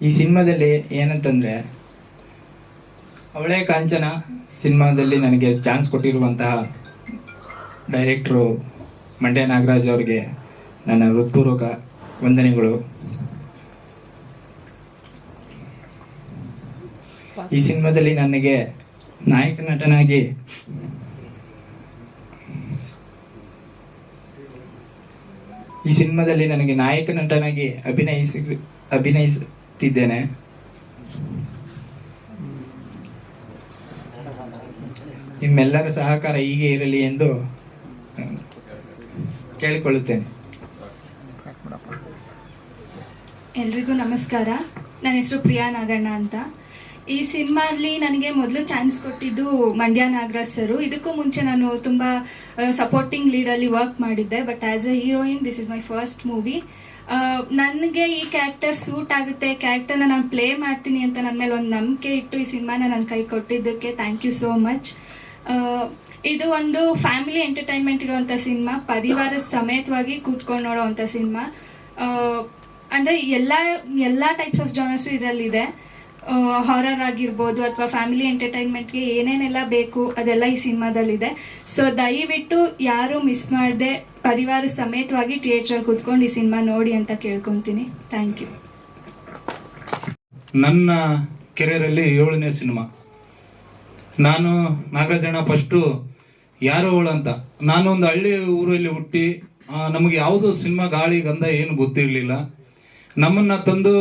ಈ ಸಿನಿಮಾದಲ್ಲಿ ಏನಂತಂದರೆ, ಅವಳೇ ಕಾಂಚನ ಸಿನಿಮಾದಲ್ಲಿ ನನಗೆ ಚಾನ್ಸ್ ಕೊಟ್ಟಿರುವಂತಹ ಡೈರೆಕ್ಟ್ರು ಮಂಡ್ಯ ನಾಗರಾಜ್ ಅವರಿಗೆ ನನ್ನ ಹೃತ್ಪೂರ್ವಕ ವಂದನೆಗಳು. ಈ ಸಿನಿಮಾದಲ್ಲಿ ನನಗೆ ನಾಯಕ ನಟನಾಗಿ ಈ ಸಿನಿಮಾದಲ್ಲಿ ನನಗೆ ನಾಯಕ ನಟನಾಗಿ ಅಭಿನಯಿಸಿ ಅಭಿನಯಿಸುತ್ತಿದ್ದೇನೆ ನಿಮ್ಮೆಲ್ಲರ ಸಹಕಾರ ಹೀಗೆ ಇರಲಿ ಎಂದು ಕೇಳಿಕೊಳ್ಳುತ್ತೇನೆ. ಎಲ್ರಿಗೂ ನಮಸ್ಕಾರ. ನನ್ನ ಹೆಸರು ಪ್ರಿಯಾ ನಾಗಣ್ಣ ಅಂತ. ಈ ಸಿನಿಮಾದಲ್ಲಿ ನನಗೆ ಮೊದಲು ಚಾನ್ಸ್ ಕೊಟ್ಟಿದ್ದು ಮಂಡ್ಯ ನಾಗರಾಜ್ ಸರು. ಇದಕ್ಕೂ ಮುಂಚೆ ನಾನು ತುಂಬ ಸಪೋರ್ಟಿಂಗ್ ಲೀಡಲ್ಲಿ ವರ್ಕ್ ಮಾಡಿದ್ದೆ. But as a heroine this is my first movie ನನಗೆ ಈ ಕ್ಯಾರೆಕ್ಟರ್ ಸೂಟ್ ಆಗುತ್ತೆ ಕ್ಯಾರೆಕ್ಟರ್ನ ನಾನು ಪ್ಲೇ ಮಾಡ್ತೀನಿ ಅಂತ ನನ್ನ ಮೇಲೆ ಒಂದು ನಂಬಿಕೆ ಇಟ್ಟು ಈ ಸಿನಿಮಾನ ನನ್ನ ಕೈ ಕೊಟ್ಟಿದ್ದಕ್ಕೆ ಥ್ಯಾಂಕ್ ಯು ಸೋ ಮಚ್ ಇದು ಒಂದು ಫ್ಯಾಮಿಲಿ ಎಂಟರ್ಟೈನ್ಮೆಂಟ್ ಇರುವಂಥ ಸಿನಿಮಾ, ಪರಿವಾರ ಸಮೇತವಾಗಿ ಕೂತ್ಕೊಂಡು ನೋಡೋವಂಥ ಸಿನಿಮಾ. ಅಂದರೆ ಎಲ್ಲ ಎಲ್ಲ ಟೈಪ್ಸ್ ಆಫ್ ಜಾನರ್ಸು ಇದರಲ್ಲಿದೆ. ಹಾರರ್ ಆಗಿರ್ಬೋದು ಅಥವಾ ಫ್ಯಾಮಿಲಿ ಎಂಟರ್ಟೈನ್ಮೆಂಟ್ಗೆ ಏನೇನೆಲ್ಲ ಬೇಕು ಅದೆಲ್ಲ ಈ ಸಿನಿಮಾದಲ್ಲಿದೆ. ಸೊ ದಯವಿಟ್ಟು ಯಾರು ಮಿಸ್ ಮಾಡದೆ ಪರಿವಾರ ಸಮೇತವಾಗಿ ಥಿಯೇಟ್ರಲ್ಲಿ ಕೂತ್ಕೊಂಡು ಈ ಸಿನಿಮಾ ನೋಡಿ ಅಂತ ಕೇಳ್ಕೊತೀನಿ. ಥ್ಯಾಂಕ್ ಯು ನನ್ನ ಕೆರಿಯರಲ್ಲಿ ಏಳನೇ ಸಿನಿಮಾ. ನಾನು ನಾಗರಾಜಣ್ಣ ಫಸ್ಟು ಯಾರು ಅವಳು ಅಂತ. ನಾನು ಒಂದು ಹಳ್ಳಿ ಊರಲ್ಲಿ ಹುಟ್ಟಿ ನಮಗೆ ಯಾವುದು ಸಿನಿಮಾ ಗಾಳಿ, ಗಂಧ ಏನು ಗೊತ್ತಿರಲಿಲ್ಲ. ನಮ್ಮನ್ನು ತಂದು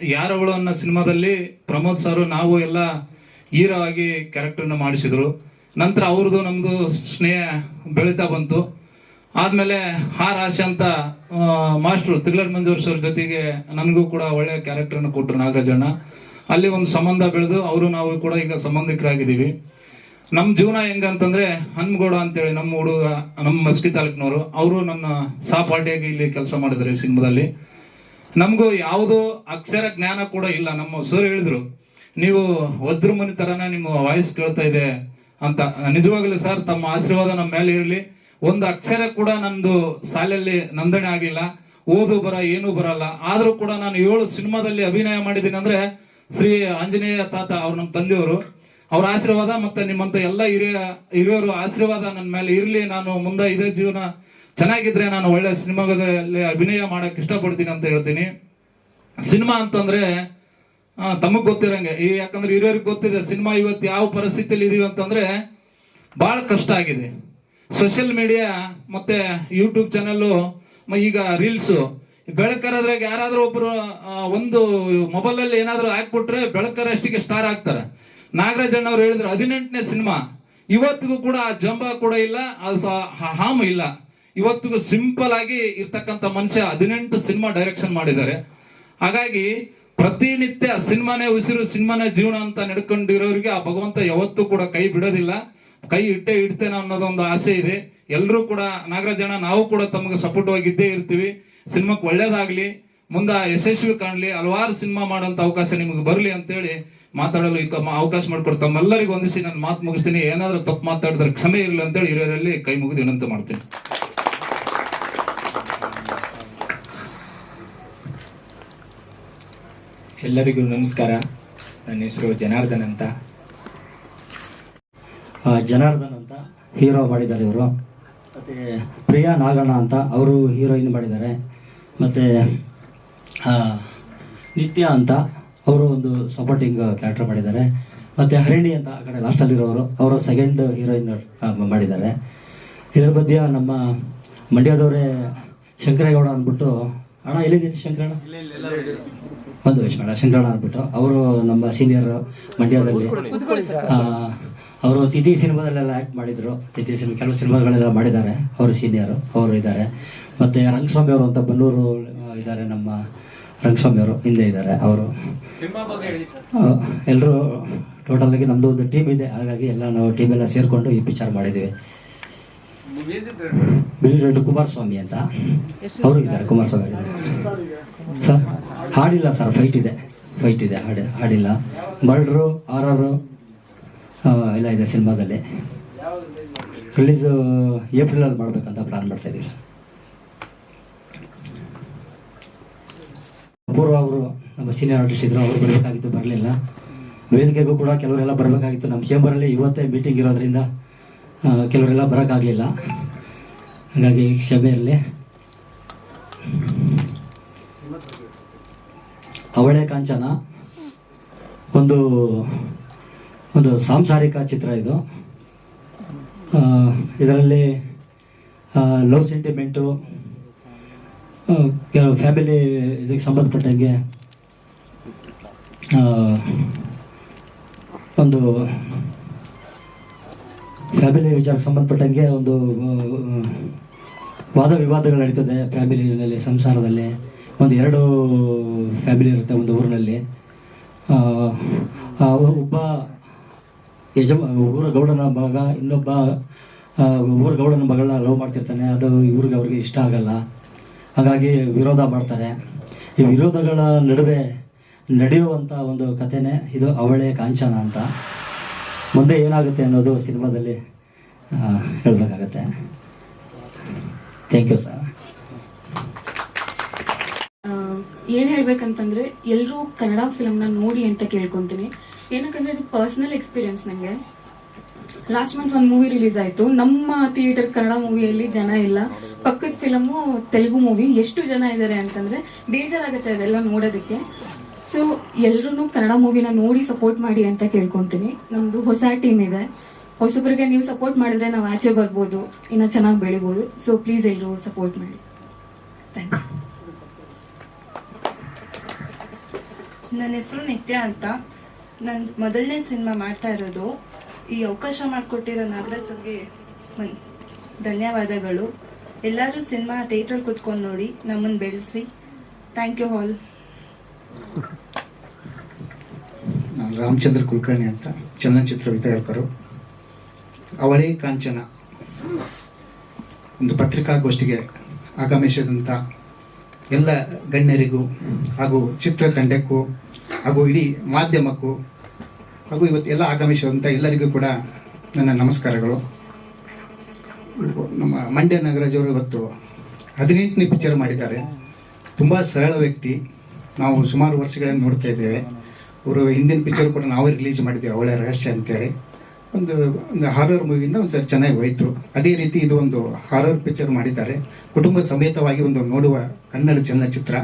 ಯಾರವಳು ಅನ್ನೋ ಸಿನಿಮಾದಲ್ಲಿ ಪ್ರಮೋದ್ ಸಾರು ನಾವು ಎಲ್ಲ ಹೀರೋ ಆಗಿ ಕ್ಯಾರೆಕ್ಟರ್ನ ಮಾಡಿಸಿದ್ರು. ನಂತರ ಅವ್ರದ್ದು ನಮ್ಮದು ಸ್ನೇಹ ಬೆಳೀತಾ ಬಂತು. ಆದಮೇಲೆ ಹಾರ್ ಆಶೆ ಅಂತ ಮಾಸ್ಟ್ರು ತಿರ್ಲರ್ ಮಂಜೂರ್ ಸರ್ ಜೊತೆಗೆ ನನಗೂ ಕೂಡ ಒಳ್ಳೆಯ ಕ್ಯಾರೆಕ್ಟರ್ನ ಕೊಟ್ಟರು ನಾಗರಾಜಣ್ಣ ಅಲ್ಲಿ ಒಂದು ಸಂಬಂಧ ಬೆಳೆದು ಅವರು ನಾವು ಕೂಡ ಈಗ ಸಂಬಂಧಿಕರಾಗಿದ್ದೀವಿ. ನಮ್ಮ ಜೀವನ ಹೆಂಗಂತಂದ್ರೆ ಹನ್ಮಗೌಡ ಅಂತೇಳಿ ನಮ್ಮ ಹುಡುಗ, ನಮ್ಮ ಮಸ್ಕಿ ತಾಲೂಕಿನವರು. ಅವರು ನನ್ನ ಸಹಪಾಠಿಯಾಗಿ ಇಲ್ಲಿ ಕೆಲಸ ಮಾಡಿದ್ದಾರೆ ಸಿನಿಮಾದಲ್ಲಿ. ನಮಗೂ ಯಾವುದೋ ಅಕ್ಷರ ಜ್ಞಾನ ಕೂಡ ಇಲ್ಲ. ನಮ್ಮ ಸರ್ ಹೇಳಿದ್ರು, ನೀವು ವಜ್ರ ಮನಿ ತರನ ನಿಮ್ಮ ವಾಯ್ಸ್ ಕೇಳ್ತಾ ಇದೆ ಅಂತ. ನಿಜವಾಗ್ಲೂ ಸರ್, ತಮ್ಮ ಆಶೀರ್ವಾದ ನಮ್ಮ ಮೇಲೆ ಇರಲಿ. ಒಂದು ಅಕ್ಷರ ಕೂಡ ನಂದು ಶಾಲೆಯಲ್ಲಿ ನೋಂದಣಿ ಆಗಿಲ್ಲ. ಓದು ಬರ, ಏನೂ ಬರಲ್ಲ. ಆದ್ರೂ ಕೂಡ ನಾನು ಏಳು ಸಿನಿಮಾದಲ್ಲಿ ಅಭಿನಯ ಮಾಡಿದ್ದೀನಿ ಅಂದ್ರೆ ಶ್ರೀ ಆಂಜನೇಯ ತಾತ ಅವ್ರ ನಮ್ಮ ತಂದೆಯವರು. ಅವ್ರ ಆಶೀರ್ವಾದ ಮತ್ತೆ ನಿಮ್ಮಂತ ಎಲ್ಲ ಹಿರಿಯ ಹಿರಿಯರು ಆಶೀರ್ವಾದ ನನ್ನ ಮೇಲೆ ಇರಲಿ. ನಾನು ಮುಂದೆ ಇದೇ ಜೀವನ ಚೆನ್ನಾಗಿದ್ರೆ ನಾನು ಒಳ್ಳೆ ಸಿನಿಮಾದಲ್ಲಿ ಅಭಿನಯ ಮಾಡಕ್ ಇಷ್ಟಪಡ್ತೀನಿ ಅಂತ ಹೇಳ್ತೀನಿ. ಸಿನಿಮಾ ಅಂತಂದ್ರೆ ತಮಗ್ ಗೊತ್ತಿರಂಗೆ. ಈ, ಯಾಕಂದ್ರೆ ಹಿರಿಯರಿಗೆ ಗೊತ್ತಿದೆ, ಸಿನಿಮಾ ಇವತ್ತು ಯಾವ ಪರಿಸ್ಥಿತಿಯಲ್ಲಿ ಇದೀವಿ ಅಂತಂದ್ರೆ ಬಹಳ ಕಷ್ಟ ಆಗಿದೆ. ಸೋಷಿಯಲ್ ಮೀಡಿಯಾ, ಮತ್ತೆ ಯೂಟ್ಯೂಬ್ ಚಾನಲ್ಲು ಈಗ ರೀಲ್ಸು. ಬೆಳಕರದ್ರಾಗ ಯಾರಾದ್ರೂ ಒಬ್ರು ಒಂದು ಮೊಬೈಲ್ ಅಲ್ಲಿ ಏನಾದ್ರೂ ಹಾಕ್ಬಿಟ್ರೆ ಬೆಳಕರಷ್ಟಿಗೆ ಸ್ಟಾರ್ ಆಗ್ತಾರೆ. ನಾಗರಾಜ್ ಅಣ್ಣವ್ರು ಹೇಳಿದ್ರು, ಹದಿನೆಂಟನೇ ಸಿನಿಮಾ. ಇವತ್ತಿಗೂ ಕೂಡ ಆ ಜಂಬ ಕೂಡ ಇಲ್ಲ ಅದು ಹಾಮ್ ಇಲ್ಲ. ಇವತ್ತಿಗೂ ಸಿಂಪಲ್ ಆಗಿ ಇರ್ತಕ್ಕಂತ ಮನುಷ್ಯ ಹದಿನೆಂಟು ಸಿನಿಮಾ ಡೈರೆಕ್ಷನ್ ಮಾಡಿದ್ದಾರೆ. ಹಾಗಾಗಿ ಪ್ರತಿನಿತ್ಯ ಸಿನಿಮಾನೇ ಉಸಿರು, ಸಿನಿಮಾನೇ ಜೀವನ ಅಂತ ನಡ್ಕೊಂಡಿರೋರಿಗೆ ಆ ಭಗವಂತ ಯಾವತ್ತೂ ಕೂಡ ಕೈ ಬಿಡೋದಿಲ್ಲ. ಕೈ ಇಟ್ಟೆ ಇಡ್ತೇನೆ ಅನ್ನೋದೊಂದು ಆಸೆ ಇದೆ. ಎಲ್ಲರೂ ಕೂಡ ನಾಗರಾಜಣ್ಣ ನಾವು ಕೂಡ ತಮಗೆ ಸಪೋರ್ಟ್ ಆಗಿದ್ದೇ ಇರ್ತೀವಿ. ಸಿನಿಮಾಕ್ಕೆ ಒಳ್ಳೇದಾಗ್ಲಿ, ಮುಂದೆ ಯಶಸ್ವಿ ಕಾಣಲಿ, ಹಲವಾರು ಸಿನಿಮಾ ಮಾಡೋಂಥ ಅವಕಾಶ ನಿಮಗೆ ಬರಲಿ ಅಂತೇಳಿ ಮಾತಾಡಲು ಅವಕಾಶ ಮಾಡಿಕೊಡ್ತಾ ತಮ್ಮೆಲ್ಲರಿಗೂ ಹೊಂದಿಸಿ ನಾನು ಮಾತು ಮುಗಿಸ್ತೀನಿ. ಏನಾದರೂ ತಪ್ಪು ಮಾತಾಡಿದ್ರೆ ಕ್ಷಮೆ ಇರಲಿ ಅಂತೇಳಿ ಹಿರಿಯರಲ್ಲಿ ಕೈ ಮುಗಿದು ವಿನಂತಿ ಮಾಡ್ತೀನಿ. ಎಲ್ಲರಿಗೂ ನಮಸ್ಕಾರ. ನನ್ನ ಹೆಸರು ಜನಾರ್ದನ್ ಅಂತ. ಜನಾರ್ದನ್ ಅಂತ ಹೀರೋ ಮಾಡಿದ್ದಾರೆ ಇವರು. ಮತ್ತು ಪ್ರಿಯಾ ನಾಗಣ್ಣ ಅಂತ ಅವರು ಹೀರೋಯಿನ್ ಮಾಡಿದ್ದಾರೆ. ಮತ್ತು ನಿತ್ಯ ಅಂತ ಅವರು ಒಂದು ಸಪೋರ್ಟಿಂಗ್ ಕ್ಯಾರೆಕ್ಟರ್ ಮಾಡಿದ್ದಾರೆ. ಮತ್ತು ಹರಿಣಿ ಅಂತ ಆ ಕಡೆ ಲಾಸ್ಟಲ್ಲಿರೋರು ಅವರು ಸೆಕೆಂಡ್ ಹೀರೋಯಿನ್ ಮಾಡಿದ್ದಾರೆ. ಇದರ ಬಗ್ಗೆ ನಮ್ಮ ಮಂಡ್ಯದವರೇ ಶಂಕರೇಗೌಡ ಅಂದ್ಬಿಟ್ಟು ಅಣ್ಣ ಎಲ್ಲಿದ್ದೀನಿ ಶಂಕರಣ್ಣ? ಒಂದು ನಿಮಿಷ ಮೇಡ, ಶಂಕರಣ್ಣ ಅಂದ್ಬಿಟ್ಟು. ಅವರು ನಮ್ಮ ಸೀನಿಯರ್ ಮಂಡ್ಯದಲ್ಲಿ ಅವರು ತಿಥಿ ಸಿನಿಮಾದಲ್ಲೆಲ್ಲ ಆ್ಯಕ್ಟ್ ಮಾಡಿದರು. ತಿಥಿ ಸಿನಿಮಾ, ಕೆಲವು ಸಿನಿಮಾಗಳೆಲ್ಲ ಮಾಡಿದ್ದಾರೆ. ಅವರು ಸೀನಿಯರು ಅವರು ಇದ್ದಾರೆ. ಮತ್ತು ರಂಗಸ್ವಾಮಿ ಅವರು ಅಂತ ಬನ್ನೂರು ಇದ್ದಾರೆ ನಮ್ಮ ರಂಗಸ್ವಾಮಿ ಅವರು, ಹಿಂದೆ ಇದ್ದಾರೆ ಅವರು. ಎಲ್ಲರೂ ಟೋಟಲಾಗಿ ನಮ್ಮದು ಒಂದು ಟೀಮ್ ಇದೆ. ಹಾಗಾಗಿ ಎಲ್ಲ ನಾವು ಟೀಮೆಲ್ಲ ಸೇರಿಕೊಂಡು ಈ ಪಿಕ್ಚರ್ ಮಾಡಿದ್ದೀವಿ. ರೆಡ್ಡಿ ಕುಮಾರಸ್ವಾಮಿ ಅಂತ ಅವರು ಇದ್ದಾರೆ ಕುಮಾರಸ್ವಾಮಿ ಇದ್ದಾರೆ ಸರ್, ಹಾಡಿಲ್ಲ ಸರ್ ಫೈಟ್ ಇದೆ ಫೈಟ್ ಇದೆ, ಹಾಡಿ, ಹಾಡಿಲ್ಲ. ಆರ್ ಆರ್ ಎಲ್ಲ ಇದೆ ಸಿನಿಮಾದಲ್ಲಿ. ರಿಲೀಸು ಏಪ್ರಿಲಲ್ಲಿ ಮಾಡಬೇಕಂತ ಪ್ಲ್ಯಾನ್ ಮಾಡ್ತಾ ಇದ್ದೀವಿ ಸರ್. ಅಪೂರ್ವ ಅವರು, ನಮ್ಮ ಸೀನಿಯರ್ ಆರ್ಟಿಸ್ಟ್ ಇದ್ರು, ಅವರು ಬರಬೇಕಾಗಿತ್ತು, ಬರಲಿಲ್ಲ. ವೇದಿಕೆಗೂ ಕೂಡ ಕೆಲವರೆಲ್ಲ ಬರಬೇಕಾಗಿತ್ತು. ನಮ್ಮ ಚೇಂಬರಲ್ಲಿ ಇವತ್ತೇ ಮೀಟಿಂಗ್ ಇರೋದ್ರಿಂದ ಕೆಲವರೆಲ್ಲ ಬರೋಕ್ಕಾಗಲಿಲ್ಲ. ಹಾಗಾಗಿ ಕ್ಷಮೆ ಇರಲಿ. ಅವಳೆ ಕಾಂಚನ. ಒಂದು ಒಂದು ಸಾಂಸಾರಿಕ ಚಿತ್ರ ಇದು. ಇದರಲ್ಲಿ ಲವ್ ಸೆಂಟಿಮೆಂಟು ಫ್ಯಾಮಿಲಿ ಇದಕ್ಕೆ ಸಂಬಂಧಪಟ್ಟಂಗೆ ಒಂದು ಫ್ಯಾಮಿಲಿ ವಿಚಾರಕ್ಕೆ ಸಂಬಂಧಪಟ್ಟಂಗೆ ಒಂದು ವಾದ ವಿವಾದಗಳು ನಡೀತದೆ ಫ್ಯಾಮಿಲಿನಲ್ಲಿ ಸಂಸಾರದಲ್ಲಿ. ಒಂದು ಎರಡು ಫ್ಯಾಮಿಲಿ ಇರುತ್ತೆ ಒಂದು ಊರಿನಲ್ಲಿ. ಒಬ್ಬ ಯಜಮ, ಊರ ಗೌಡನ ಮಗ, ಇನ್ನೊಬ್ಬ ಊರ ಗೌಡನ ಮಗಳನ್ನ ಲವ್ ಮಾಡ್ತಿರ್ತಾನೆ. ಅದು ಇವ್ರಿಗೆ ಅವ್ರಿಗೆ ಇಷ್ಟ ಆಗಲ್ಲ. ಹಾಗಾಗಿ ವಿರೋಧ ಮಾಡ್ತಾರೆ. ಈ ವಿರೋಧಗಳ ನಡುವೆ ನಡೆಯುವಂಥ ಒಂದು ಕಥೆನೇ ಇದು ಅವಳೆ ಕಾಂಚನ ಅಂತ. ಮುಂದೆ ಏನಾಗುತ್ತೆ ಅನ್ನೋದು ಸಿನಿಮಾದಲ್ಲಿ ಹೇಳಬೇಕಾಗತ್ತೆ. ಥ್ಯಾಂಕ್ ಯು ಸರ್ ಏನು ಹೇಳ್ಬೇಕಂತಂದ್ರೆ ಎಲ್ಲರೂ ಕನ್ನಡ ಫಿಲಮ್ನ ನೋಡಿ ಅಂತ ಕೇಳ್ಕೊತೀನಿ. ಏನಕ್ಕಂದ್ರೆ ಇದು ಪರ್ಸನಲ್ ಎಕ್ಸ್ಪೀರಿಯನ್ಸ್ ನನಗೆ ಲಾಸ್ಟ್ ಮಂತ್ ಒಂದು ಮೂವಿ ರಿಲೀಸ್ ಆಯಿತು. ನಮ್ಮ ಥಿಯೇಟರ್ ಕನ್ನಡ ಮೂವಿಯಲ್ಲಿ ಜನ ಇಲ್ಲ. ಪಕ್ಕದ ಫಿಲಮು ತೆಲುಗು ಮೂವಿ ಎಷ್ಟು ಜನ ಇದ್ದಾರೆ ಅಂತಂದ್ರೆ ಬೇಜಾರಾಗುತ್ತೆ ಅದೆಲ್ಲ ನೋಡೋದಕ್ಕೆ. ಸೊ ಎಲ್ಲರೂ ಕನ್ನಡ ಮೂವಿನ ನೋಡಿ ಸಪೋರ್ಟ್ ಮಾಡಿ ಅಂತ ಕೇಳ್ಕೊತೀನಿ. ನಮ್ಮದು ಹೊಸ ಟೀಮ್ ಇದೆ. ಹೊಸಬ್ರಿಗೆ ನೀವು ಸಪೋರ್ಟ್ ಮಾಡಿದ್ರೆ ನಾವು ಆಚೆ ಬರ್ಬೋದು ಇನ್ನೂ ಚೆನ್ನಾಗಿ ಬೆಳಿಬೋದು. ಸೊ ಪ್ಲೀಸ್ ಎಲ್ಲರೂ ಸಪೋರ್ಟ್ ಮಾಡಿ. ಥ್ಯಾಂಕ್ ಯು ನನ್ನ ಹೆಸರು ನಿತ್ಯ ಅಂತ. ನಾನು ಮೊದಲನೇ ಸಿನಿಮಾ ಮಾಡ್ತಾ ಇರೋದು. ಈ ಅವಕಾಶ ಮಾಡಿಕೊಟ್ಟಿರೋ ನಾಗರಾಜ್ ಸರ್ಗೆ ಮನ್- ಧನ್ಯವಾದಗಳು. ಎಲ್ಲರೂ ಸಿನಿಮಾ ಥಿಯೇಟ್ರಲ್ಲಿ ಕೂತ್ಕೊಂಡು ನೋಡಿ ನಮ್ಮನ್ನು ಬೆಳೆಸಿ. ಥ್ಯಾಂಕ್ ಯು ಹಾಲ್ ರಾಮಚಂದ್ರ ಕುಲಕರ್ಣಿ ಅಂತ ಚಲನಚಿತ್ರ ವಿತರಕರು. ಅವಳೇ ಕಾಂಚನ. ಒಂದು ಪತ್ರಿಕಾಗೋಷ್ಠಿಗೆ ಆಗಮಿಸಿದಂಥ ಎಲ್ಲ ಗಣ್ಯರಿಗೂ ಹಾಗೂ ಚಿತ್ರತಂಡಕ್ಕೂ ಹಾಗೂ ಇಡೀ ಮಾಧ್ಯಮಕ್ಕೂ ಹಾಗೂ ಇವತ್ತು ಎಲ್ಲ ಆಗಮಿಸಿದಂಥ ಎಲ್ಲರಿಗೂ ಕೂಡ ನನ್ನ ನಮಸ್ಕಾರಗಳು. ನಮ್ಮ ಮಂಡ್ಯ ನಾಗರಾಜವರು ಇವತ್ತು ಹದಿನೆಂಟನೇ ಪಿಕ್ಚರ್ ಮಾಡಿದ್ದಾರೆ. ತುಂಬ ಸರಳ ವ್ಯಕ್ತಿ. ನಾವು ಸುಮಾರು ವರ್ಷಗಳನ್ನು ನೋಡ್ತಾ ಇದ್ದೇವೆ. ಅವರು ಹಿಂದಿನ ಪಿಕ್ಚರ್ ಕೂಡ ನಾವೇ ರಿಲೀಸ್ ಮಾಡಿದ್ದೀವಿ ಅವಳ ರಹಸ್ಯ ಅಂತೇಳಿ. ಒಂದು ಒಂದು ಹಾರರ್ ಮೂವಿಯಿಂದ ಒಂದು ಸರಿ ಚೆನ್ನಾಗಿ ಹೋಯಿತು. ಅದೇ ರೀತಿ ಇದು ಒಂದು ಹಾರರ್ ಪಿಕ್ಚರ್ ಮಾಡಿದ್ದಾರೆ. ಕುಟುಂಬ ಸಮೇತವಾಗಿ ಒಂದು ನೋಡುವ ಕನ್ನಡ ಚಲನಚಿತ್ರ.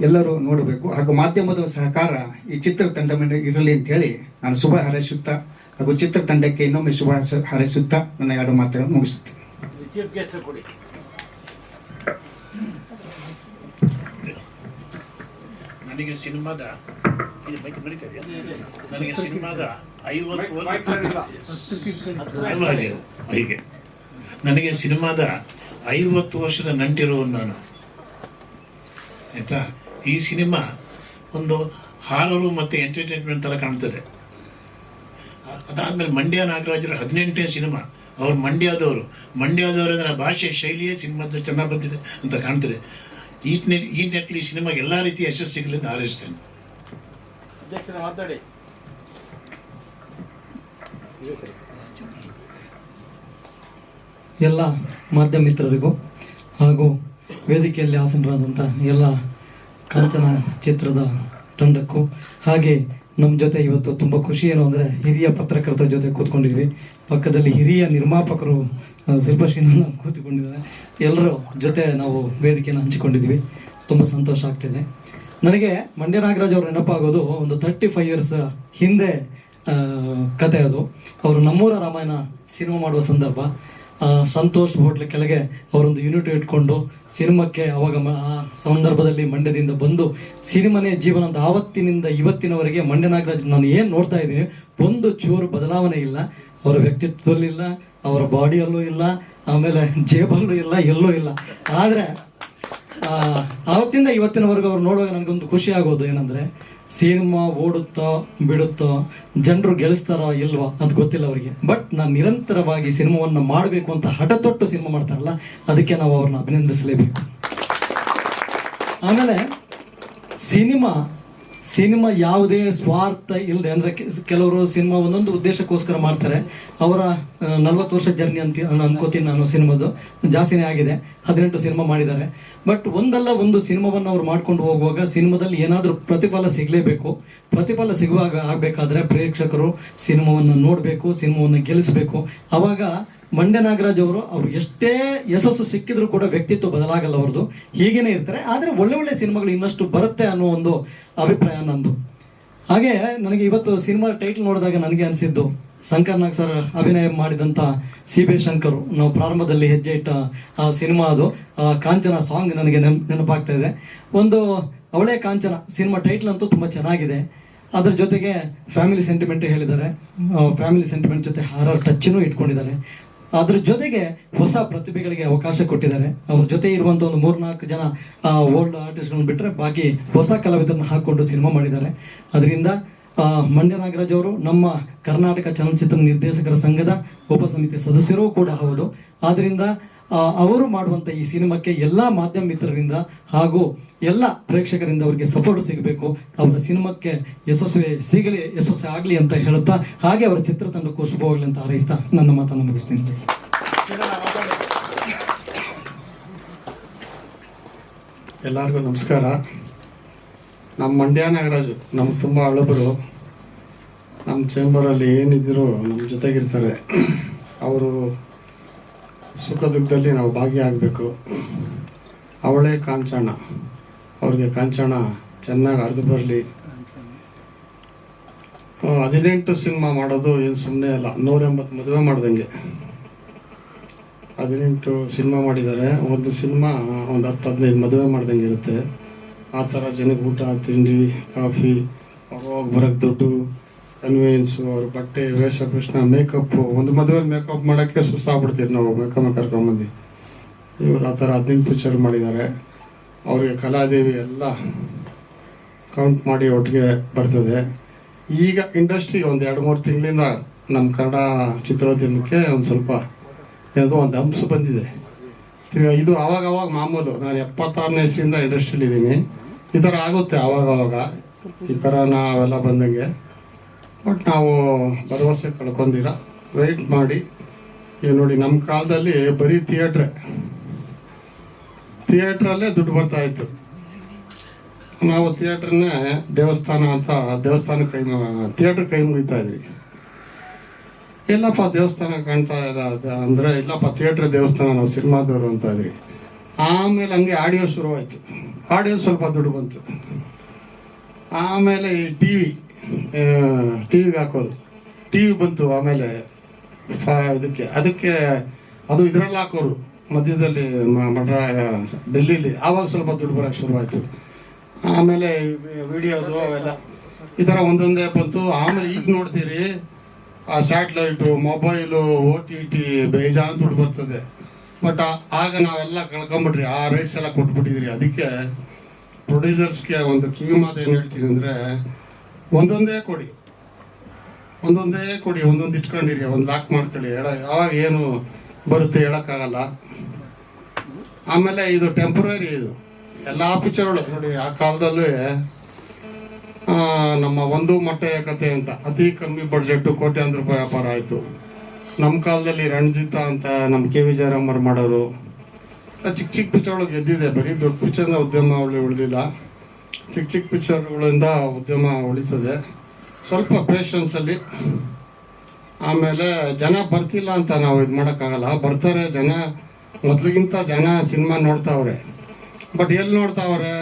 ಎಲ್ಲರೂ ನೋಡಬೇಕು. ಹಾಗೂ ಮಾಧ್ಯಮದ ಸಹಕಾರ ಈ ಚಿತ್ರ ತಂಡ ಇರಲಿ ಅಂತ ಹೇಳಿ ನಾನು ಶುಭ ಹಾರೈಸುತ್ತಾ, ಹಾಗೂ ಚಿತ್ರತಂಡಕ್ಕೆ ಇನ್ನೊಮ್ಮೆ ಶುಭ ಹಾರೈಸ- ಹಾರೈಸುತ್ತಾ ನನ್ನ ಎರಡು ಮಾತುಗಳನ್ನು ಮುಗಿಸುತ್ತೇನೆ. ನನಗೆ ಸಿನಿಮಾದ ಇದು ನನಗೆ ಸಿನಿಮಾದ ಐವತ್ತು ವರ್ಷ ಹೀಗೆ ನನಗೆ ಸಿನಿಮಾದ ಐವತ್ತು ವರ್ಷದ ನಂಟಿರುವ ನಾನು. ಆಯ್ತಾ? ಈ ಸಿನಿಮಾ ಒಂದು ಹಾರರು ಮತ್ತು ಎಂಟರ್ಟೈನ್ಮೆಂಟ್ ಥರ ಕಾಣ್ತದೆ. ಅದಾದಮೇಲೆ ಮಂಡ್ಯ ನಾಗರಾಜರ ಹದಿನೆಂಟನೇ ಸಿನಿಮಾ. ಅವ್ರು ಮಂಡ್ಯದವರು. ಮಂಡ್ಯದವರು ಅಂದರೆ ಭಾಷೆ ಶೈಲಿಯೇ ಸಿನಿಮಾದ ಚೆನ್ನಾಗಿ ಬಂದಿದೆ ಅಂತ ಕಾಣ್ತದೆ. ಈ ನಿಟ್ ಈ ನಿಟ್ಟಿನಲ್ಲಿ ಈ ಸಿನಿಮಾಗೆ ಎಲ್ಲ ರೀತಿಯ ಯಶಸ್ಸು ಸಿಗಲಿ ಅಂತ ಮಾತಾಡಿ. ಎಲ್ಲ ಮಾಧ್ಯಮ ಮಿತ್ರರಿಗೂ ಹಾಗೂ ವೇದಿಕೆಯಲ್ಲಿ ಆಸನರಾದಂಥ ಎಲ್ಲ ಕಾಂಚನ ಚಿತ್ರದ ತಂಡಕ್ಕೂ ಹಾಗೆ ನಮ್ಮ ಜೊತೆ ಇವತ್ತು ತುಂಬ ಖುಷಿ ಏನು ಅಂದರೆ ಹಿರಿಯ ಪತ್ರಕರ್ತರ ಜೊತೆ ಕೂತ್ಕೊಂಡಿದ್ವಿ. ಪಕ್ಕದಲ್ಲಿ ಹಿರಿಯ ನಿರ್ಮಾಪಕರು ಶಿಲ್ಪಶ್ರೀನ ಕೂತ್ಕೊಂಡಿದ್ದಾರೆ. ಎಲ್ಲರ ಜೊತೆ ನಾವು ವೇದಿಕೆಯನ್ನು ಹಂಚಿಕೊಂಡಿದ್ವಿ. ತುಂಬ ಸಂತೋಷ ಆಗ್ತಿದೆ. ನನಗೆ ಮಂಡ್ಯ ನಾಗರಾಜ್ ಅವ್ರ ನೆನಪಾಗೋದು ಒಂದು ತರ್ಟಿ ಫೈವ್ ಇಯರ್ಸ್ ಹಿಂದೆ ಕತೆ ಅದು. ಅವರು ನಮ್ಮೂರ ರಾಮಾಯಣ ಸಿನಿಮಾ ಮಾಡುವ ಸಂದರ್ಭ. ಸಂತೋಷ್ ಹೋಟ್ಲ್ ಕೆಳಗೆ ಅವರೊಂದು ಯೂನಿಟ್ ಇಟ್ಕೊಂಡು ಸಿನಿಮಾಕ್ಕೆ ಅವಾಗ ಆ ಸಂದರ್ಭದಲ್ಲಿ ಮಂಡ್ಯದಿಂದ ಬಂದು ಸಿನಿಮಾನೇ ಜೀವನ ಅಂತ ಆವತ್ತಿನಿಂದ ಇವತ್ತಿನವರೆಗೆ ಮಂಡ್ಯ ನಾಗರಾಜ್ ನಾನು ಏನು ನೋಡ್ತಾ ಇದ್ದೀನಿ, ಒಂದು ಚೂರು ಬದಲಾವಣೆ ಇಲ್ಲ. ಅವರ ವ್ಯಕ್ತಿತ್ವದಲ್ಲಿ ಇಲ್ಲ, ಅವರ ಬಾಡಿಯಲ್ಲೂ ಇಲ್ಲ, ಆಮೇಲೆ ಜೇಬಲ್ಲೂ ಇಲ್ಲ, ಎಲ್ಲೂ ಇಲ್ಲ. ಆದರೆ ಆವತ್ತಿಂದ ಇವತ್ತಿನವರೆಗೂ ಅವ್ರು ನೋಡುವಾಗ ನನಗೊಂದು ಖುಷಿ ಆಗೋದು ಏನಂದ್ರೆ, ಸಿನಿಮಾ ಓಡುತ್ತೋ ಬಿಡುತ್ತೋ, ಜನರು ಗೆಲ್ಲಿಸ್ತಾರೋ ಇಲ್ವೋ ಅದು ಗೊತ್ತಿಲ್ಲ ಅವರಿಗೆ. ಬಟ್ ನಾನು ನಿರಂತರವಾಗಿ ಸಿನಿಮಾವನ್ನು ಮಾಡಬೇಕು ಅಂತ ಹಠ ತೊಟ್ಟು ಸಿನಿಮಾ ಮಾಡ್ತಾರಲ್ಲ, ಅದಕ್ಕೆ ನಾವು ಅವ್ರನ್ನ ಅಭಿನಂದಿಸಲೇಬೇಕು. ಆಮೇಲೆ, ಸಿನಿಮಾ ಸಿನಿಮಾ ಯಾವುದೇ ಸ್ವಾರ್ಥ ಇಲ್ಲದೆ ಅಂದರೆ ಕೆಲವರು ಸಿನಿಮಾ ಒಂದೊಂದು ಉದ್ದೇಶಕ್ಕೋಸ್ಕರ ಮಾಡ್ತಾರೆ. ಅವರ ನಲ್ವತ್ತು ವರ್ಷ ಜರ್ನಿ ಅಂತ ಅನ್ಕೋತೀನಿ ನಾನು ಸಿನಿಮಾದು. ಜಾಸ್ತಿನೇ ಆಗಿದೆ. ಹದಿನೆಂಟು ಸಿನಿಮಾ ಮಾಡಿದ್ದಾರೆ. ಬಟ್ ಒಂದಲ್ಲ ಒಂದು ಸಿನಿಮಾವನ್ನು ಅವ್ರು ಮಾಡ್ಕೊಂಡು ಹೋಗುವಾಗ ಸಿನಿಮಾದಲ್ಲಿ ಏನಾದರೂ ಪ್ರತಿಫಲ ಸಿಗಲೇಬೇಕು. ಪ್ರತಿಫಲ ಸಿಗುವಾಗ ಆಗಬೇಕಾದ್ರೆ ಪ್ರೇಕ್ಷಕರು ಸಿನಿಮಾವನ್ನು ನೋಡಬೇಕು, ಸಿನಿಮಾವನ್ನು ಗೆಲ್ಲಿಸಬೇಕು. ಅವಾಗ ಮಂಡ್ಯ ನಾಗರಾಜ್ ಅವರು ಅವ್ರು ಎಷ್ಟೇ ಯಶಸ್ಸು ಸಿಕ್ಕಿದ್ರು ಕೂಡ ವ್ಯಕ್ತಿತ್ವ ಬದಲಾಗಲ್ಲ ಅವ್ರದ್ದು. ಹೀಗೇನೆ ಇರ್ತಾರೆ. ಆದರೆ ಒಳ್ಳೆ ಒಳ್ಳೆ ಸಿನಿಮಾಗಳು ಇನ್ನಷ್ಟು ಬರುತ್ತೆ ಅನ್ನೋ ಒಂದು ಅಭಿಪ್ರಾಯ ನಂದು. ಹಾಗೆ ನನಗೆ ಇವತ್ತು ಸಿನಿಮಾ ಟೈಟಲ್ ನೋಡಿದಾಗ ನನಗೆ ಅನಿಸಿದ್ದು, ಶಂಕರ್ ನಾಗ್ ಸರ್ ಅಭಿನಯ ಮಾಡಿದಂಥ ಸಿ ಬಿ ಶಂಕರ್ ನಾವು ಪ್ರಾರಂಭದಲ್ಲಿ ಹೆಜ್ಜೆ ಇಟ್ಟ ಆ ಸಿನಿಮಾ ಅದು. ಕಾಂಚನ ಸಾಂಗ್ ನನಗೆ ನೆನ್, ನೆನಪಾಗ್ತಾ ಇದೆ. ಒಂದು ಅವಳೇ ಕಾಂಚನ, ಸಿನಿಮಾ ಟೈಟ್ಲ್ ಅಂತೂ ತುಂಬ ಚೆನ್ನಾಗಿದೆ. ಅದ್ರ ಜೊತೆಗೆ ಫ್ಯಾಮಿಲಿ ಸೆಂಟಿಮೆಂಟ್ ಹೇಳಿದ್ದಾರೆ. ಫ್ಯಾಮಿಲಿ ಸೆಂಟಿಮೆಂಟ್ ಜೊತೆ ಹಾರರ್ ಟಚ್ನೂ ಇಟ್ಕೊಂಡಿದ್ದಾರೆ. ಅದ್ರ ಜೊತೆಗೆ ಹೊಸ ಪ್ರತಿಭೆಗಳಿಗೆ ಅವಕಾಶ ಕೊಟ್ಟಿದ್ದಾರೆ. ಅವ್ರ ಜೊತೆ ಇರುವಂಥ ಒಂದು ಮೂರ್ನಾಲ್ಕು ಜನ ಓಲ್ಡ್ ಆರ್ಟಿಸ್ಟ್ಗಳನ್ನ ಬಿಟ್ಟರೆ ಬಾಕಿ ಹೊಸ ಕಲಾವಿದರನ್ನ ಹಾಕೊಂಡು ಸಿನಿಮಾ ಮಾಡಿದ್ದಾರೆ. ಅದರಿಂದ ಮಂಡ್ಯ ನಾಗರಾಜ್ ಅವರು ನಮ್ಮ ಕರ್ನಾಟಕ ಚಲನಚಿತ್ರ ನಿರ್ದೇಶಕರ ಸಂಘದ ಉಪ ಸಮಿತಿ ಸದಸ್ಯರೂ ಕೂಡ ಹೌದು. ಆದ್ರಿಂದ ಅವರು ಮಾಡುವಂಥ ಈ ಸಿನಿಮಾಕ್ಕೆ ಎಲ್ಲ ಮಾಧ್ಯಮ ಮಿತ್ರರಿಂದ ಹಾಗೂ ಎಲ್ಲ ಪ್ರೇಕ್ಷಕರಿಂದ ಅವರಿಗೆ ಸಪೋರ್ಟ್ ಸಿಗಬೇಕು. ಅವರ ಸಿನಿಮಾಕ್ಕೆ ಯಶಸ್ವಿ ಸಿಗಲಿ ಯಶಸ್ವಿ ಆಗಲಿ ಅಂತ ಹೇಳುತ್ತಾ ಹಾಗೆ ಅವರ ಚಿತ್ರತಂಡಕ್ಕೂ ಶುಭವಾಗಲಿ ಅಂತ ಹಾರೈಸ್ತಾ ನನ್ನ ಮಾತನ್ನು ಮುಗಿಸ್ತೀನಿ. ಎಲ್ಲರಿಗೂ ನಮಸ್ಕಾರ. ನಮ್ಮ ಮಂಡ್ಯ ನಾಗರಾಜು ನಮ್ಗೆ ತುಂಬ ಹಳಬರು ನಮ್ಮ ಚೇಂಬರಲ್ಲಿ ಏನಿದ್ರು ನಮ್ಮ ಜೊತೆಗಿರ್ತಾರೆ. ಅವರು ಸುಖ ದುಃಖದಲ್ಲಿ ನಾವು ಭಾಗಿಯಾಗಬೇಕು. ಅವಳೇ ಕಾಂಚಾಣ. ಅವ್ರಿಗೆ ಕಾಂಚಾಣ ಚೆನ್ನಾಗಿ ಅರ್ದು ಬರಲಿ. ಹದಿನೆಂಟು ಸಿನಿಮಾ ಮಾಡೋದು ಏನು ಸುಮ್ಮನೆ ಅಲ್ಲ, ನೂರ ಎಂಬತ್ತು ಮದುವೆ ಮಾಡ್ದಂಗೆ. ಹದಿನೆಂಟು ಸಿನಿಮಾ ಮಾಡಿದ್ದಾರೆ. ಒಂದು ಸಿನಿಮಾ, ಒಂದು ಹತ್ತು ಹದಿನೈದು ಮದುವೆ ಮಾಡ್ದಂಗೆ ಇರುತ್ತೆ. ಆ ಥರ ಜನಕ್ಕೆ ಊಟ ತಿಂಡಿ, ಕಾಫಿ, ಹೋಗಿ ಬರೋಕ್ಕೆ ದುಡ್ಡು. ಕನ್ವೇನ್ಸು ಅವ್ರ, ಬಟ್ಟೆ ವೇಷಭೂಷಣ ಮೇಕಪ್ಪು ಒಂದು ಮದುವೆಲಿ ಮೇಕಪ್ ಮಾಡೋಕ್ಕೆ ಸುಸ್ತಾಗ್ಬಿಡ್ತೀವಿ ನಾವು ಮೇಕಪ್ ಕರ್ಕೊಂಬಂದು. ಇವರು ಆ ಥರ ಹದಿನೆಂಟು ಪಿಕ್ಚರ್ ಮಾಡಿದ್ದಾರೆ. ಅವ್ರಿಗೆ ಕಲಾದೇವಿ ಎಲ್ಲ ಕೌಂಟ್ ಮಾಡಿ ಒಟ್ಟಿಗೆ ಬರ್ತದೆ. ಈಗ ಇಂಡಸ್ಟ್ರಿ ಒಂದು ಎರಡು ಮೂರು ತಿಂಗಳಿಂದ ನಮ್ಮ ಕನ್ನಡ ಚಿತ್ರೋದ್ಯಮಕ್ಕೆ ಒಂದು ಸ್ವಲ್ಪ ಯಾವುದೋ ಒಂದು ಅಂಶ ಬಂದಿದೆ. ಇದು ಆವಾಗ ಅವಾಗ ಮಾಮೂಲು, ನಾನು ಎಪ್ಪತ್ತಾರನೇ ಇಸ್ವಿಯಿಂದ ಇಂಡಸ್ಟ್ರಿಲಿದ್ದೀನಿ ಈ ಥರ ಆಗುತ್ತೆ ಆವಾಗ ಆವಾಗ ಈ ಕರೋನಾ ಅವೆಲ್ಲ ಬಂದಂಗೆ. ಬಟ್ ನಾವು ಭರವಸೆ ಕಳ್ಕೊಂಡಿರ ವೆಯ್ಟ್ ಮಾಡಿ. ಈಗ ನೋಡಿ ನಮ್ಮ ಕಾಲದಲ್ಲಿ ಬರೀ ಥಿಯೇಟ್ರೆ ಥಿಯೇಟ್ರಲ್ಲೇ ದುಡ್ಡು ಬರ್ತಾ ಇತ್ತು. ನಾವು ಥಿಯೇಟ್ರನ್ನೇ ದೇವಸ್ಥಾನ ಅಂತ ದೇವಸ್ಥಾನ ಕೈ ಥಿಯೇಟ್ರ್ ಕೈ ಮುಗಿತಾ ಇದ್ವಿ. ಇಲ್ಲಪ್ಪ, ದೇವಸ್ಥಾನ ಕಾಣ್ತಾ ಇಲ್ಲ. ಅಂದರೆ, ಇಲ್ಲಪ್ಪ ಥಿಯೇಟ್ರ್ ದೇವಸ್ಥಾನ, ನಾವು ಸಿನಿಮಾದವರು ಅಂತ ಇದ್ವಿ. ಆಮೇಲೆ ಹಂಗೆ ಆಡಿಯೋ ಶುರುವಾಯಿತು. ಆಡಿಯೋ ಸ್ವಲ್ಪ ದುಡ್ಡು ಬಂತು. ಆಮೇಲೆ ಈ ಟಿ ವಿ ಟಿ ವಿಗೆ ಹಾಕೋದು. ಟಿ ವಿ ಬಂತು, ಆಮೇಲೆ ಇದಕ್ಕೆ, ಅದಕ್ಕೆ ಅದು ಇದರಲ್ಲಿ ಹಾಕೋರು. ಮಧ್ಯದಲ್ಲಿ ಮಡ್ರ ಡೆಲ್ಲಿಲಿ. ಆವಾಗ ಸ್ವಲ್ಪ ದುಡ್ಡು ಬರೋಕ್ಕೆ ಶುರುವಾಯಿತು. ಆಮೇಲೆ ವಿಡಿಯೋದು ಅವೆಲ್ಲ ಈ ಥರ ಒಂದೊಂದೇ ಬಂತು. ಆಮೇಲೆ ಈಗ ನೋಡ್ತೀರಿ, ಆ satellite, mobile, O T T, ಬೇಜಾನ್ ದುಡ್ಡು ಬರ್ತದೆ. ಬಟ್ ಆಗ ನಾವೆಲ್ಲ ಕಳ್ಕೊಂಬಿಟ್ರಿ. ಆ ರೇಟ್ಸ್ ಎಲ್ಲ ಕೊಟ್ಬಿಟ್ಟಿದ್ರಿ. ಅದಕ್ಕೆ ಪ್ರೊಡ್ಯೂಸರ್ಸ್ಗೆ ಒಂದು ಕಿವಿ ಮಾತು ಏನು ಹೇಳ್ತೀನಿ ಅಂದರೆ ಒಂದೊಂದೇ ಕೊಡಿ. ಒಂದೊಂದೇ ಕೊಡಿ, ಒಂದೊಂದು ಇಟ್ಕೊಂಡಿರಿ, ಒಂದು ಲಾಕ್ ಮಾಡ್ಕೊಳ್ಳಿ. ಹೇಳ ಯಾವಾಗ ಏನು ಬರುತ್ತೆ ಹೇಳೋಕ್ಕಾಗಲ್ಲ. ಆಮೇಲೆ ಇದು ಟೆಂಪ್ರರಿ ಇದು. ಎಲ್ಲ ಪಿಕ್ಚರ್ಗಳು ನೋಡಿ, ಆ ಕಾಲದಲ್ಲೂ ನಮ್ಮ ಒಂದು ಮೊಟ್ಟೆ ಕತೆ ಅಂತ, ಅತಿ ಕಮ್ಮಿ ಬಡ್ಜೆಟ್ಟು ಕೋಟ್ಯಾಂತರ ರೂಪಾಯಿ ವ್ಯಾಪಾರ ಆಯಿತು. ನಮ್ಮ ಕಾಲದಲ್ಲಿ ರಣಜಿತ ಅಂತ ನಮ್ಮ ಕೆ. ವಿ. ಜಯರಾಮರ್ ಮಾಡೋರು ಚಿಕ್ಕ ಚಿಕ್ಕ ಪಿಕ್ಚರ್ಗಳು ಗೆದ್ದಿದೆ. ಬರೀ ದೊಡ್ಡ ಪಿಕ್ಚರ್ನ ಉದ್ಯಮ ಅವಳು ಉಳಿದಿಲ್ಲ. ಚಿಕ್ಕ ಚಿಕ್ಕ ಪಿಕ್ಚರ್ಗಳಿಂದ ಉದ್ಯಮ ಉಳಿತದೆ. ಸ್ವಲ್ಪ ಪೇಷನ್ಸಲ್ಲಿ ಆಮೇಲೆ ಜನ ಬರ್ತಿಲ್ಲ ಅಂತ ನಾವು ಇದು ಮಾಡೋಕ್ಕಾಗಲ್ಲ. ಬರ್ತಾರೆ ಜನ, ಮೊದಲಿಗಿಂತ ಜನ ಸಿನಿಮಾ ನೋಡ್ತಾವ್ರೆ. ಬಟ್ ಎಲ್ಲಿ ನೋಡ್ತಾವ್ರೆ?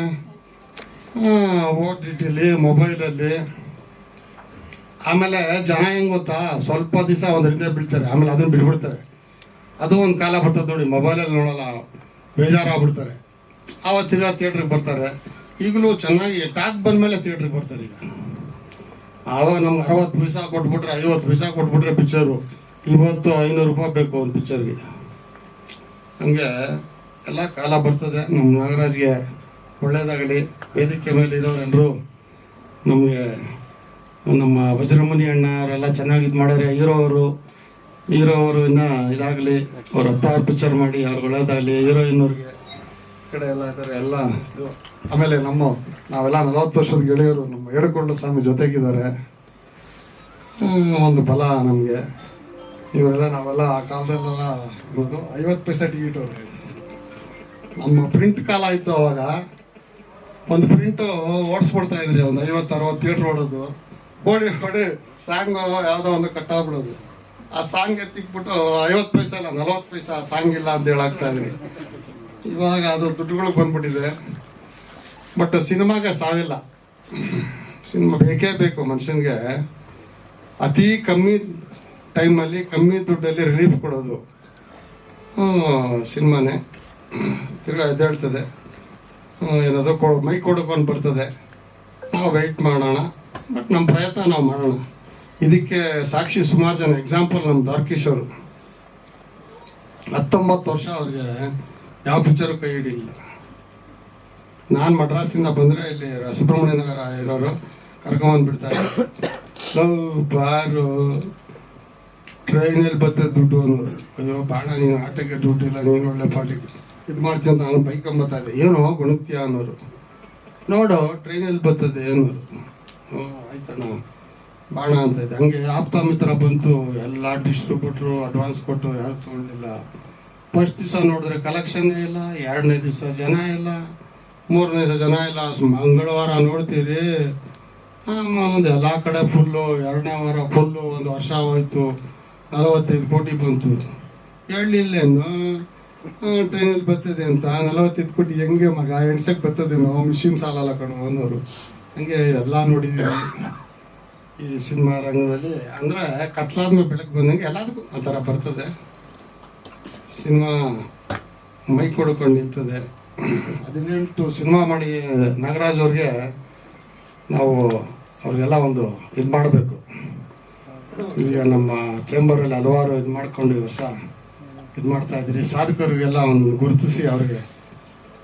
ಓ ಟಿ ಟಿಲಿ ಮೊಬೈಲಲ್ಲಿ. ಆಮೇಲೆ ಜನ ಹೆಂಗೆ ಗೊತ್ತಾ? ಸ್ವಲ್ಪ ದಿವಸ ಒಂದು ರೀತಿ ಬಿಡ್ತಾರೆ ಆಮೇಲೆ ಅದನ್ನ ಬಿಟ್ಬಿಡ್ತಾರೆ. ಅದು ಒಂದು ಕಾಲ ಬರ್ತದೆ ನೋಡಿ. ಮೊಬೈಲಲ್ಲಿ ನೋಡೋಲ್ಲ. ಬೇಜಾರಾಗ್ಬಿಡ್ತಾರೆ. ಆವತ್ತು ತಿರ್ಗಾ ಥಿಯೇಟ್ರಿಗೆ ಬರ್ತಾರೆ. ಈಗಲೂ ಚೆನ್ನಾಗಿ ಟಾಕ್ ಬಂದಮೇಲೆ ಥಿಯೇಟ್ರಿಗೆ ಬರ್ತಾರೆ ಈಗ. ಆವಾಗ ನಮ್ಗೆ ಅರವತ್ತು ಪೈಸಾ ಕೊಟ್ಬಿಟ್ರೆ, ಐವತ್ತು ಪೈಸಾ ಕೊಟ್ಬಿಟ್ರೆ ಪಿಕ್ಚರು ಇವತ್ತು ಐನೂರು ರೂಪಾಯಿ ಬೇಕು ಒಂದು ಪಿಕ್ಚರ್ಗೆ ಹಂಗೆ ಎಲ್ಲ ಕಾಲ ಬರ್ತದೆ. ನಮ್ಮ ನಾಗರಾಜ್ಗೆ ಒಳ್ಳೇದಾಗಲಿ. ವೇದಿಕೆ ಮೇಲೆ ಇರೋರೆಲ್ಲರೂ ನಮಗೆ ನಮ್ಮ ವಜ್ರಮುನಿ ಅಣ್ಣ ಅವರೆಲ್ಲ ಚೆನ್ನಾಗಿ ಇದು ಮಾಡ್ಯಾರೆ. ಹೀರೋ ಅವರು ಹೀರೋ ಅವರು ಇನ್ನೂ ಇದಾಗಲಿ, ಅವ್ರು ಹತ್ತಾರು ಪಿಕ್ಚರ್ ಮಾಡಿ, ಅವ್ರಿಗೆ ಒಳ್ಳೇದಾಗಲಿ, ಹೀರೋಯಿನ್ ಅವ್ರಿಗೆ. ಕಡೆ ಎಲ್ಲ ಇದ್ದಾರೆ ಎಲ್ಲ ಆಮೇಲೆ ನಮ್ಮ, ನಾವೆಲ್ಲ ನಲವತ್ತು ವರ್ಷದ ಗೆಳೆಯರು, ನಮ್ಮ ಎಡಕೊಂಡ ಸ್ವಾಮಿ ಜೊತೆಗಿದ್ದಾರೆ. ಒಂದು ಬಲ ನಮಗೆ. ಇವರೆಲ್ಲ ನಾವೆಲ್ಲ ಆ ಕಾಲದಲ್ಲೆಲ್ಲ ಇರೋದು. ಐವತ್ತು ಪೈಸೆ ಟಿಕೆಟ್ ಅವ್ರಿಗೆ ನಮ್ಮ ಪ್ರಿಂಟ್ ಕಾಲ ಆಯಿತು ಅವಾಗ. ಒಂದು ಪ್ರಿಂಟು ಓಡಿಸ್ಬಿಡ್ತಾ ಇದ್ರಿ, ಒಂದು ಐವತ್ತು, ಅರವತ್ತು ಥಿಯೇಟ್ರ್ ಓಡೋದು. ಓಡಿ ಓಡಿ ಸಾಂಗ್ ಯಾವುದೋ ಒಂದು ಕಟ್ಟಾಗ್ಬಿಡೋದು ಆ ಸಾಂಗ್ ಎತ್ತಿಕ್ಬಿಟ್ಟು ಐವತ್ತು ಪೈಸೆ ಇಲ್ಲ ನಲವತ್ತು ಪೈಸೆ ಆ ಸಾಂಗ್ ಇಲ್ಲ ಅಂತ ಹೇಳಾಗ್ತಾ ಇದ್ರಿ. ಇವಾಗ ಅದು ದುಡ್ಡುಗಳು ಬಂದ್ಬಿಟ್ಟಿದೆ. ಬಟ್ ಸಿನಿಮಾಗೆ ಸಾವಿಲ್ಲ ಸಿನಿಮಾ ಬೇಕೇ ಬೇಕು ಮನುಷ್ಯನಿಗೆ. ಅತಿ ಕಮ್ಮಿ ಟೈಮಲ್ಲಿ ಕಮ್ಮಿ ದುಡ್ಡಲ್ಲಿ ರಿಲೀಫ್ ಕೊಡೋದು. ಸಿನಿಮಾನೇ. ತಿರ್ಗಾ ಎದ್ದೇಳ್ತದೆ ಏನದು ಕೊ ಮೈ ಕೊಡ್ಕೊಂಡು ಬರ್ತದೆ. ನಾವು ವೆಯ್ಟ್ ಮಾಡೋಣ. ಬಟ್ ನಮ್ಮ ಪ್ರಯತ್ನ ನಾವು ಮಾಡೋಣ. ಇದಕ್ಕೆ ಸಾಕ್ಷಿ ಸುಮಾರು ಜನ ಎಕ್ಸಾಂಪಲ್ ನಮ್ಮ ದಾರ್ಕಿಶೋರು ಹತ್ತೊಂಬತ್ತು ವರ್ಷ ಅವ್ರಿಗೆ ಯಾವ ಪಿಕ್ಚರು ಕೈ ಹಿಡಿಲಿಲ್ಲ. ನಾನು ಮಡ್ರಾಸಿಂದ ಬಂದರೆ ಇಲ್ಲಿ ಸುಬ್ರಹ್ಮಣ್ಯ ನಗರ ಇರೋರು ಕರ್ಕೊಂಬಂದ್ಬಿಡ್ತಾರೆ ಲವ್ ಬಾರು. ಟ್ರೈನಲ್ಲಿ ಬರ್ತದೆ ದುಡ್ಡು ಅನ್ನೋರು. ಅಯ್ಯೋ, ಬಾಣ, ನೀನು ಆಟಕ್ಕೆ ದುಡ್ಡು ಇಲ್ಲ, ನೀನು ಒಳ್ಳೆ ಪಾಟಿಗೆ ಇದು ಮಾಡ್ತೀನಿ ಅಂತ ನಾನು ಬೈಕೊಂಬತ್ತಾ ಇದ್ದೆ. ಏನೋ ಗುಣಕ್ತಿಯ ಅನ್ನೋರು. ನೋಡು, ಟ್ರೈನಲ್ಲಿ ಬರ್ತದೆ ಅನ್ನೋರು. ಹ್ಞೂ, ಆಯ್ತಣ್ಣ. ಬಾಣ ಅಂತ ಇದೆ. ಹಂಗೆ ಆಪ್ತ ಮಿತ್ರ ಬಂತು. ಎಲ್ಲ ಡಿಸ್ಟ್ರಿಬ್ಯೂಟ್ರು, ಅಡ್ವಾನ್ಸ್ ಕೊಟ್ಟು ಯಾರು ತೊಗೊಂಡಿಲ್ಲ. ಫಸ್ಟ್ ದಿವಸ ನೋಡಿದ್ರೆ ಕಲೆಕ್ಷನ್ನೇ ಇಲ್ಲ, ಎರಡನೇ ದಿವಸ ಜನ ಇಲ್ಲ, ಮೂರನೇ ದಿವಸ ಜನ ಇಲ್ಲ. ಮಂಗಳವಾರ ನೋಡ್ತೀರಿ. ಒಂದು ಎಲ್ಲ ಕಡೆ ಫುಲ್ಲು ಎರಡನೇ ವಾರ ಫುಲ್ಲು ಒಂದು ವರ್ಷ ಹೋಯ್ತು. ನಲವತ್ತೈದು ಕೋಟಿ ಬಂತು. ಹೇಳಲಿಲ್ಲೇನು ಟ್ರೈನಲ್ಲಿ ಬರ್ತದೆ ಅಂತ. ನಲವತ್ತೈದು ಕೋಟಿ ಹೆಂಗೆ ಮಗ? ಎಣ್ಸಕ್ಕೆ ಬರ್ತದೇನೋ ಮಿಷಿನ್ ಸಾಲಲ್ಲ ಕಣೋ ಅನ್ನೋರು. ಹಂಗೆ ಎಲ್ಲ ನೋಡಿದ್ದೀವಿ ಈ ಸಿನಿಮಾ ರಂಗದಲ್ಲಿ. ಅಂದರೆ ಕತ್ಲಾದ್ಮೇಲೆ ಬೆಳಕು ಬಂದಂಗೆ ಎಲ್ಲದಕ್ಕೂ ಆ ಥರ ಬರ್ತದೆ. ಸಿನಿಮಾ ಮೈ ಕೊಡ್ಕೊಂಡು ನಿಂತದೆ ಹದಿನೆಂಟು ಸಿನಿಮಾ ಮಾಡಿ ನಾಗರಾಜ್ ಅವ್ರಿಗೆ ನಾವು ಅವ್ರಿಗೆಲ್ಲ ಒಂದು ಇದು ಮಾಡಬೇಕು. ಈಗ ನಮ್ಮ ಚೇಂಬರಲ್ಲಿ ಹಲವಾರು ಇದು ಮಾಡ್ಕೊಂಡು ವರ್ಷ ಇದು ಮಾಡ್ತಾ ಇದ್ದೀರಿ ಸಾಧಕರಿಗೆಲ್ಲ ಒಂದು ಗುರುತಿಸಿ ಅವ್ರಿಗೆ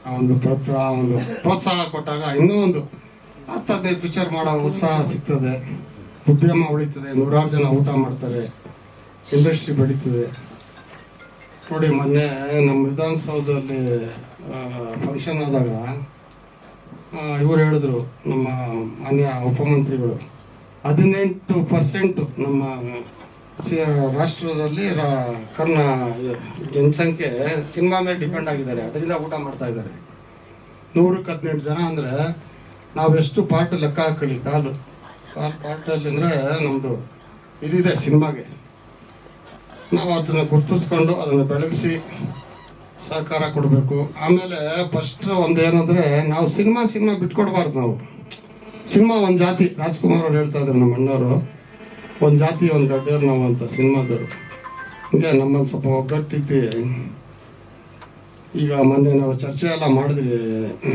ಆ ಒಂದು ಪ್ರೋತ್ಸಾಹ ಒಂದು ಪ್ರೋತ್ಸಾಹ ಕೊಟ್ಟಾಗ ಇನ್ನೂ ಒಂದು ಹತ್ತು ಪಿಕ್ಚರ್ ಮಾಡೋ ಉತ್ಸಾಹ ಸಿಗ್ತದೆ. ಉದ್ಯಮ ಉಳಿತದೆ. ನೂರಾರು ಜನ ಊಟ ಮಾಡ್ತಾರೆ. ಇಂಡಸ್ಟ್ರಿ ಬೆಳೀತದೆ. ನೋಡಿ, ಮೊನ್ನೆ ನಮ್ಮ ವಿಧಾನಸೌಧದಲ್ಲಿ ಫಂಕ್ಷನ್ ಆದಾಗ ಇವರು ಹೇಳಿದ್ರು, ನಮ್ಮ ಮಾನ್ಯ ಉಪಮಂತ್ರಿಗಳು, ಹದಿನೆಂಟು ಪರ್ಸೆಂಟ್ ನಮ್ಮ ರಾಷ್ಟ್ರದಲ್ಲಿ ಕರ್ನ, ಜನಸಂಖ್ಯೆ ಸಿನಿಮಾ ಮೇಲೆ ಡಿಪೆಂಡ್ ಆಗಿದ್ದಾರೆ. ಅದರಿಂದ ಊಟ ಮಾಡ್ತಾ ಇದ್ದಾರೆ. ನೂರಕ್ಕೆ ಹದಿನೆಂಟು ಜನ ಅಂದರೆ ನಾವೆಷ್ಟು ಪಾರ್ಟ್ ಲೆಕ್ಕ ಹಾಕಲಿ ಕಾಲು. ಕಾಲು ಪಾರ್ಟಲ್ಲಿ ಅಂದರೆ ನಮ್ಮದು ಇದಿದೆ ಸಿನಿಮಾಗೆ. ನಾವು ಅದನ್ನು ಗುರ್ತಿಸ್ಕೊಂಡು ಅದನ್ನು ಬೆಳಗಿಸಿ ಸಹಕಾರ ಕೊಡಬೇಕು. ಆಮೇಲೆ ಫಸ್ಟ್ ಒಂದು ಏನಂದರೆ ನಾವು ಸಿನಿಮಾ ಸಿನಿಮಾ ಬಿಟ್ಕೊಡ್ಬಾರ್ದು ನಾವು. ಸಿನಿಮಾ ಒಂದು ಜಾತಿ. ರಾಜ್ಕುಮಾರ್ ಅವ್ರು ಹೇಳ್ತಾ ಇದ್ರು ನಮ್ಮ ಅಣ್ಣವರು, ಒಂದು ಜಾತಿ, ಒಂದು ಗಡ್ಡೆಯವ್ರು ನಾವು ಅಂತ ಸಿನಿಮಾದವರು. ಹಂಗೆ ನಮ್ಮಲ್ಲಿ ಸ್ವಲ್ಪ ಒಗ್ಗಟ್ಟಿತ್ತು ಈಗ ಮೊನ್ನೆ ನಾವು ಚರ್ಚೆ ಎಲ್ಲ ಮಾಡಿದ್ರಿ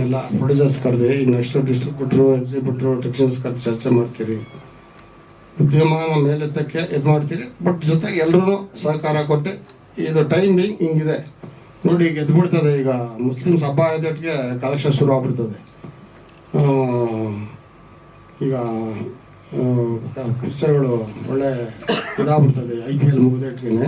ಎಲ್ಲ ಪ್ರೊಡ್ಯೂಸರ್ಸ್ ಕರೆದು, ಈಗ ನೆಕ್ಸ್ಟ್ ಡಿಸ್ಟ್ರಿಬ್ಯೂಟ್ರು ಎಕ್ಸಿಬಿಟ್ರು ಟೆಕ್ನಿಷಿಯನ್ಸ್ ಕರೆದು ಚರ್ಚೆ ಮಾಡ್ತೀರಿ. ಉದ್ಯಮ ಮೇಲೆತ್ತಕ್ಕೆ ಇದು ಮಾಡ್ತೀರಿ. ಬಟ್ ಜೊತೆಗೆ ಎಲ್ಲರೂ ಸಹಕಾರ ಕೊಟ್ಟು ಇದು ಟೈಮ್ ಹಿಂಗಿದೆ. ನೋಡಿ ಈಗ ಎದ್ಬಿಡ್ತದೆ ಈಗ ಮುಸ್ಲಿಮ್ಸ್ ಹಬ್ಬ ಆಯ್ದಟ್ಟಿಗೆ ಕಲೆಕ್ಷನ್ ಶುರು ಆಗ್ಬಿಡ್ತದೆ. ಈಗ ಪಿಕ್ಚರ್ಗಳು ಒಳ್ಳೆ ಇದಾಗ್ಬಿಡ್ತದೆ ಐ ಪಿ ಎಲ್ ಮುಗಿದಟ್ಟಿಗೆ